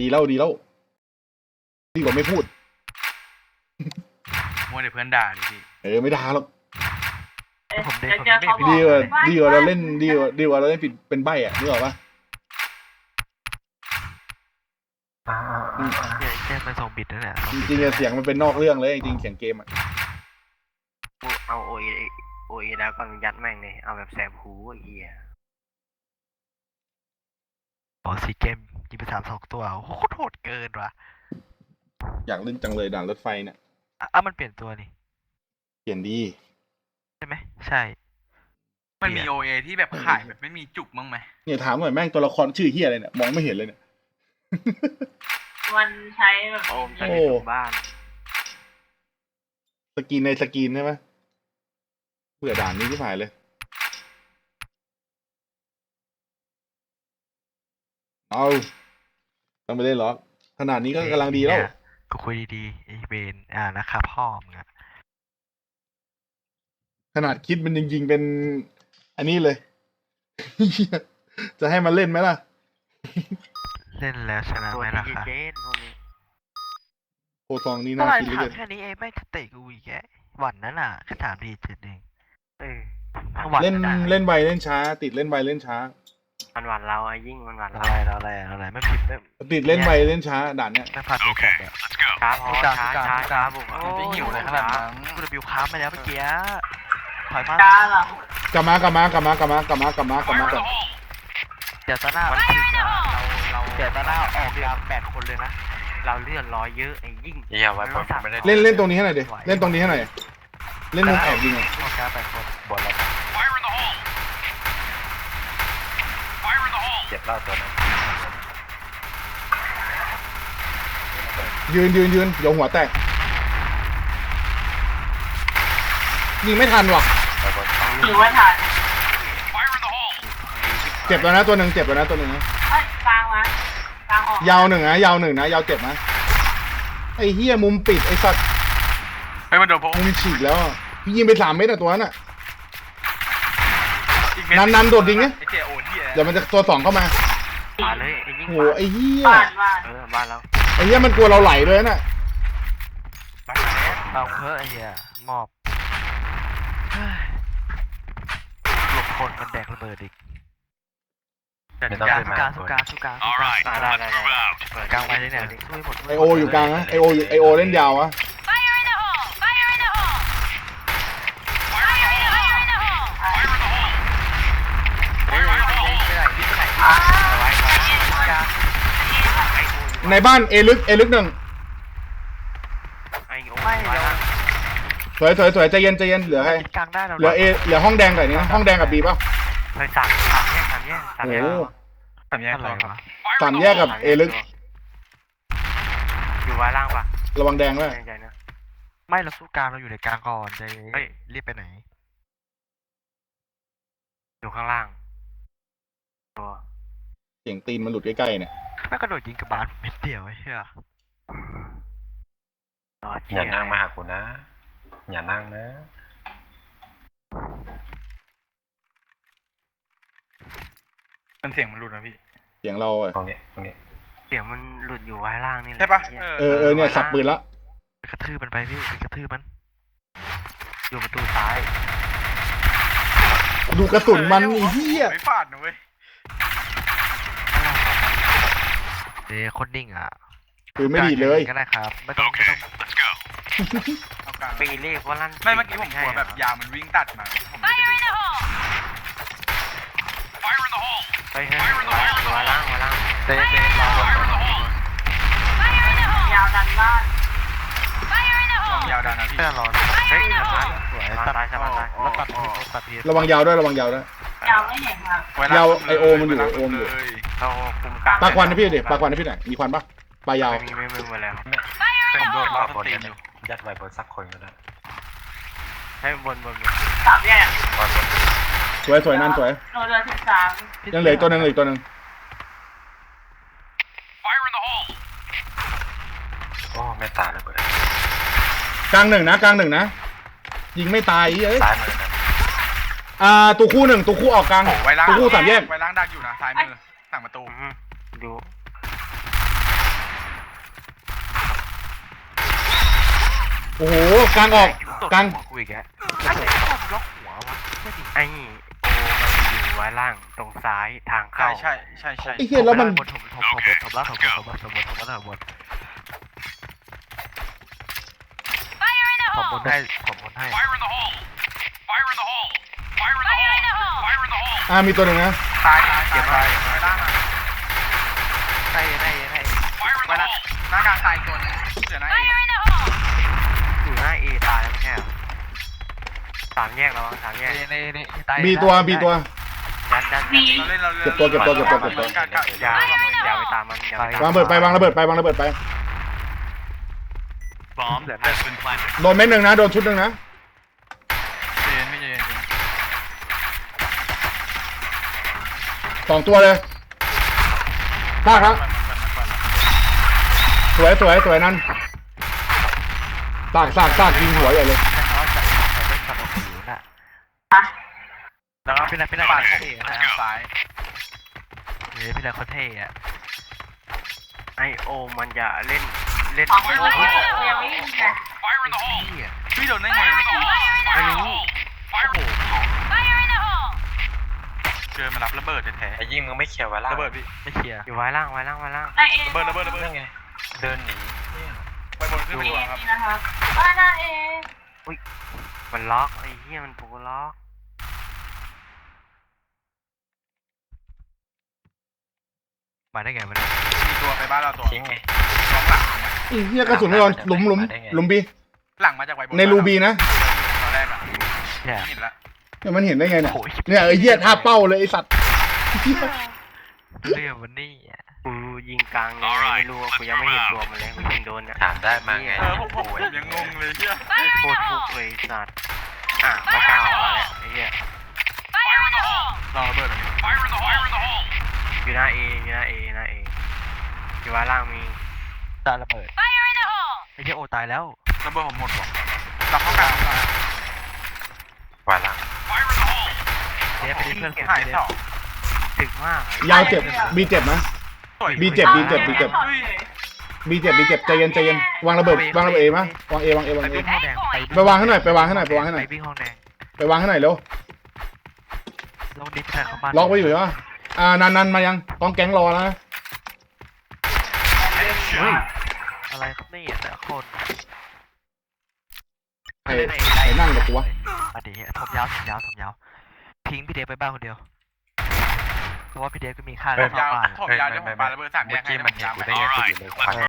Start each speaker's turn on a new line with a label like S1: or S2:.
S1: ดีแล้วดีแล้วดีกว่าไม่พูด
S2: มัวแต่เพื่อนด่าดิพี่
S1: เออไม่ด่าหรอก
S3: ผมเด็ก
S4: เดี๋ยวเจอเขาบอก
S1: ดีกว่า
S4: ว่า
S1: ดีกว่าเราเล่นดีกว่าดีกว่าเราเล่นผิดเป็นใบอะนึกออกปะ
S3: อ่าอ่าอ่าอ่า
S5: เนี่ยแค่มันส่งบิดนั่นแหละ
S1: จริงๆอะเสียงมันเป็นนอกเรื่องเลยจริงๆเสียงเกมอะ
S6: เอาโอเอโอเอแล้วก็ยัดแม่งเลยเอาแบบแสบหูไอ้เหี้ย
S5: อ๋อ ซีเกมยิงไปสามสองตัวโอ้โหโหดเกินว่ะ
S1: อยากเล่นจังเลยด่านรถไฟเนี่ย
S5: อะอะมันเปลี่ยนตัวนี่
S1: เปลี่ยนดี
S5: ใช่ไหมใช่
S2: มันมีโอเอที่แบบขายแบบไม่มีจุกมั้งไหม
S1: เนี่ยถามหน่อยแม่งตัวละครชื่อเฮียอะไรเนี่ยมองไม่เห็นเลยเนี่ย
S4: มันใช้แบบ
S6: โอม
S1: โอ้
S6: ใช้ในทุกบ้าน
S1: สกรีนในสกรีนใช่ไหมเบื่อด่านนี้ที่ผ่ายเลย เอาต้องไปเล่นหรอกขนาดนี้ก็กำลังดีแล้ว
S5: เนี่ยก็คุยดีๆไอเวนอ่านะครับพ่อมึงอะ
S1: ขนาดคิดมันจริงๆเป็น อันนี้เลย จะให้มันเล่นไหมล่ะ
S5: เล่นแล้วชนะ
S6: ตัว
S5: ไหม
S6: ที่
S5: ล่ะคะ
S6: เจนพวกนี้
S1: โคซองนี่
S5: เท่า
S1: น่า
S5: ไหร่
S1: คิดเหล
S5: ถาม
S1: ย
S5: แค่นี้เองไม่งเตะกูอีกแกวันนั้นอะแค่ถามดีเจ็ดเอง
S6: เออ
S5: วัน
S1: เล่น
S5: อะ
S1: เล่นไวเล่นช้า ติดเล่นไวเล่นช้า
S6: มันหวานเราไอ้ยิ่งมันหวาน
S5: อะ
S6: เรา
S5: ไรอะไรอะไรไม่ผิดไม่
S1: ติดเล่นไวเล่นช้าด่านเนี้ย
S5: ไม่พลาดเลยครับเนี่ย
S6: ช้าพอ
S5: ทุกการ
S6: ช้า
S5: ทุกการ
S6: ช้า
S5: ทุกการ
S6: ช้าบุก
S5: โอ้
S6: อะ
S2: จะหิวอะไรขนาดนั้น
S5: กูจะบิวค้ามไปแล้วเมื่อกี้ถอยมา
S4: จ้าเหรอก
S1: ลับมากลับมากลับมากลับมากลับมากลับมากลับมาก่อน
S5: เดี๋ยวตาหน้า
S6: มันคือเราเรา
S5: เดี๋ยวตาหน้าออกยามแปดคนเลยนะ
S6: เราเลื่อนร้อยเยอะไอ้ยิ่ง
S3: อย่าไว้ผมไม่ได้
S1: เล่นเล่นตรงนี้ให้หน่อยดิเล่นตรงนี้ให้หน่อยเล่นมุมแอบยิงอะ
S5: ออกยามแปดคน
S3: บนแล้ว เจ็บเล่าตัวนั้น
S1: ยืนยืนยืนเดี๋ยวหัวแตกยิงไม่ทันว่ะ
S3: ไปบน
S4: หรือว่าถ่าย
S1: เจ็บแล้วนะตัวหนึ่งเจ็บแล้วนะตัวหนึ่งนะ
S4: เอ้ยกลางมากลางออก
S1: ยาวหนึ่งนะยาวหนึ่งนะยาวเจ็บนะไอ้เฮียมุมปิดไอ้สัตว์
S2: เฮ้ยมันโดนพวก
S1: มุมฉีกแล้วอะพี่ยิงไปสามเมตรอะตัวนั้นอะ
S2: อีกเม็ด
S1: นั้นๆโดดยิงไง
S2: ไอเจโอที่
S1: เดี๋ยวมันจะตัวสองเข้ามา
S6: มาเลยไอ้ยิ่ง
S1: โอ้โหไอ้เฮีย
S4: บ้านบ้าน
S6: เออบ้านเรา
S1: ไอ้เฮียมันกลัวเราไหลด้วยน่ะ
S2: มาแล้ว
S5: เอาเพ้อะไอ้เหี้ยมอบเฮ้ยหลบคนมันแดกระเบิดอีก
S2: แต่
S3: ไม่
S2: ทุ
S3: ต้อกง
S2: อย่าง
S3: ขึ้น
S5: สุ
S3: มา
S5: กาสุกาสุกาสุกา
S6: อ่าได้ได้ได้เปิด
S5: กลางไว้เลยเนี่ยช่วยหมด
S1: ไอโออยู่กลางนะไอโออยู่ไอโอเล่นยาวอะ ในบ้านเอลึกเอลึกหนึ่ง
S6: ไอ้โอ้
S5: ไม่เดี๋ยว
S1: สวยสวยสวยใจเย็นใจเย็นเหลือใคร
S5: กลางได้แล้ว
S1: เหลือเอเหลือห้องแดงกับนี้นะห้องแดงกับบีป่ะ
S6: ไปสามสามแยกสามแยกสามแยก
S1: โอ้โห
S2: สามแยก
S5: อะไร
S2: ต่อครับ
S5: วะ
S1: สามแยกกับเอลึก
S6: อยู่ไว้ล่างปะ
S1: ระวังแดงด้วย
S6: แน่ใจนะ
S5: ไม่เราสู้กลางเราอยู่ในกลางก่อนจะ
S6: เฮ้ย
S5: รีบไปไหน
S6: อยู่ข้างล่างตัว
S1: เสียงตีนมันหลุดใกล้ๆเนี่ย
S5: ไม่กระโดดยิงกับบาสเม็ดเดียวไอ้เหี้ย
S6: รอ
S3: อย่านั่งมาหากูนะ อย่านั่งนะ
S2: มันเสียงมันหลุดนะพี่
S1: เสียงเราอะ
S3: ตรงนี้ตรงนี้
S6: เสียงมันหลุดอยู่ไว้ล่างนี่แหละ
S2: ใช่ปะ
S6: เหี้ย
S1: เออเออเนี่ยสับปืนละ
S5: ไปกระทืบมันไปพี่ไปกระทืบมัน
S6: อยู่ประตูซ้าย
S1: ดูกระสุนมันไอ้เหี้ย
S2: ไม่ฟาดนะเว้ย
S5: เอ้ยคนนิ่งอะ
S1: ปืนไม่ดีดเลย
S5: ก็ได้ครับ ไม่ต้องไม่ต้อง
S2: เอากลาง
S6: ปีเลขว่าลั่น
S2: ไม่เมื่อกี้ผมกลัวแบบยามันวิ่งตัดมาผมเลยไปดู
S6: เฮ้ยเฮ้ยอยู่ไว้ล่างไว้ล่าง
S5: เต้เต้รอรอรอ
S4: ยาวดันบ้าน
S2: ลองยาวดันนะพี่
S5: ไม่รอ
S6: เฮ้ยสะพาน
S5: สวย
S6: สะพาน
S5: ตัด
S6: ตายสะพานตาย
S5: แล้วตัดพีตัดพี
S1: ระวังยาวด้วยระวังยาวด้วย
S4: ยาวไม่เห็นครับ
S2: ไว้ล่ง
S1: ยาว
S2: สุด
S1: ไอ้โอมันอยู่
S2: ไว้ล่าง
S1: โอมอยู่
S2: สุดเลย
S6: เราคุมกลาง
S1: ปลาควันนะพี่เดี๋ยวปลาควันนะพี่หน่อยมีควันปะปลายาว
S6: ไม่มีไม่มีหมดแล้ว
S2: ผมโดดรอบ
S3: บน
S2: ตี
S3: กันน
S2: อยู่
S3: ยัดไว้บนสักคนก็ได้
S6: ให้บนบนบน
S4: สามแยก
S3: บนบน
S1: สวยสวยนั่นสวย
S4: โนเรือสิบสาม
S1: ยังเหลืออกตัวหนึ่งเหลืออกตัวหนึ่ง
S3: โอ้ไม่ตายเลยกูได้
S1: กลางหนึ่งนะกลางหนึ่งนะยิงไม่ตายเอ้ย
S3: ซ้ายมือนะ่า
S1: ตัวคู่หนึ่งตัวคู่ออกกลางตัวคู่สามแยก
S2: ไว้ล้างดักอยู่นะซ้ายมือทางประตู
S6: ดู
S1: โอ้โหกลางออกกลาง
S5: คุยแกไอ้ล็อกหัววะไอ้
S6: โอ้มัอยู่ไว้ล่างตรงซ้ายทางเข้า
S2: ใช่ใช่ใช่
S1: ไอ้เหี้ยแล้วมัน
S5: ถมถมถมถมถมถมถมถมถมถมถมถมผมบนให้ผมบนให้
S1: อ่ามีตัวหนึ่งนะ
S2: ตายตายเก็บไปไปล่างอะ
S5: ให้ให้ให้
S2: ไปล่างหน้ากลางตายตัวหนึงเดี๋ยวนะเอง
S6: อยู่หน้าเอตายแล้วแค่สามแยกแล้วมั้งสามแยก
S5: ในในตาย
S1: บีตัวบีตัว
S6: ยัดยัด
S4: มี
S2: เราเล่นเราเล่น
S1: เก็บตัวเก็บตัวเก็บตัวเก็บตัว
S2: กะกะ
S6: อย่าอย่าไปตามมันอย่าไปตาม
S1: วางระเบิดไปวางระเบิดไปวางระเบิดไป
S5: Bomb has been planted.
S1: โดนเม็ดหนึ่งนะโดนชุดหนึ่งนะ สองตัวเลยพลาดครับสวยสวยสวยนั่นซากซากซากยิงหัวใหญ่เลย
S5: แต่เขาจะจะได้ขับออกอยู่น่ะ
S2: แล้วก็
S5: เป็นอะไรเป็นอะไร
S2: ปาด
S5: เท่
S2: ผม
S5: นะ
S2: ทางซ้าย
S5: เฮ้ยเป็นอะไรเขาเท่อะ
S6: ไอโอมันจะเล่นเล่น
S4: ออกไปเลยยังไม่ยิงเลย
S5: เหี้ย
S2: พี่โดนได้ไงเมื่อกี้
S6: ไม่รู้
S2: เจ อมารับระเบิดแท้
S3: ไอ้ยิงมึงไม่เขียวไว้ล่า
S2: ๆระเบิดพี่
S5: ไม่เคลียร์
S6: อยู่ไว้ล่างไว้ล่างไว้ล่าง
S4: ไอเอ็
S2: ระเบิดระเบิดระเบิด
S3: เรื่องไงเดินหนีเนี่ย
S2: ไปบนขึ้นไป
S4: มี
S2: บนครับ
S4: นี่นะครับบ้านหน้าเอ
S6: มันล็อกไอ้เหี้ยมันปูล็อก
S5: มาได้ไงมัน
S2: มีตัวไปบ้านเราตัว
S3: ทิ้งไง
S2: สองหลัง
S1: อีเหี้ยกระสุนไม่โดนหลุมหลุมหลุมบี
S2: หลังมาจากไวบน
S1: ในรูบีนะ
S2: ตอนแรกอะ
S5: เนี่ย
S2: เห็นละ
S1: เนี่ยมันเห็นได้ไงเนี่ย
S5: โอ้ย
S1: เนี่ยไอ้เหี้ยท่าเป้าเลยไอ้สัตว์
S5: เรื่องมันนี่อะ
S6: กูยิงกลางยังไงไม่รู้อะกูยังไม่เห็นตัวมันเลยกูยิงโดนเนี่ย
S3: ถามได้มาไง
S2: เออผมผมผมยังงงเลยเฮีย
S6: โคตรทุกข์เลยไอ้สัตว์อะไม่กล้าออกมาแล้วไอ้เหี้ย
S2: รอระเบิดอะ
S6: อยู่หน้าเออยู่หน้าเอหน้าเออยู่ไว้ล่างมี
S5: ตาระเบิดไอ้เหี้ยโอตายแล้ว
S2: ระเบิดผมหมดว่ะเราเข้ากลางแล้วนะ
S3: ไว้ล่าง
S5: เดี๋ยวไปดิเพื่อน
S2: หายสอง
S6: ถึกมากอะ
S1: ยาวเจ็บบีเจ็บนะ
S2: สวย
S1: บีเจ็บบีเจ็บบีเจ็บ บีเจ็บบีเจ็บใจเย็นใจเย็นวางระเบิดวางระเบิดเอมะวางเอวางเอวาง
S5: ไป
S1: เอ
S5: วิ่งห้องแดง
S1: ไปวางให้หน่อยไปวางให้หน่อยไปวางให้หน่อย
S5: ไปวิ่งห้องแดง
S1: ไปวางให้หน่อยเร็ว
S5: ลองดิสแทนเข้าบ้าน
S1: ล็อกไว้อยู่ใช่ปะอ่านันนันมายังต้องแก๊งรอนะ
S5: เฮ้ยอะไรครับเนี่ยแต่ละคน
S1: ไอ้ไอ้นั่งกับกูวะ
S5: อะเดี๋ยวถมยาวถมยาวถมยาว ทิ้งพี่เดฟไปบ้านคนเดียว เพราะว่าพี่เดฟก็มีค่า
S2: ผ
S5: แล้ว
S2: มยาว
S5: เข้าบ้าน
S2: ผมยาวเดี๋ยวผมปาระเบิดสามแย
S3: เมื่อก
S2: ให้
S3: กี้มันเห็นกูได้ไงกูอยู่ในควัน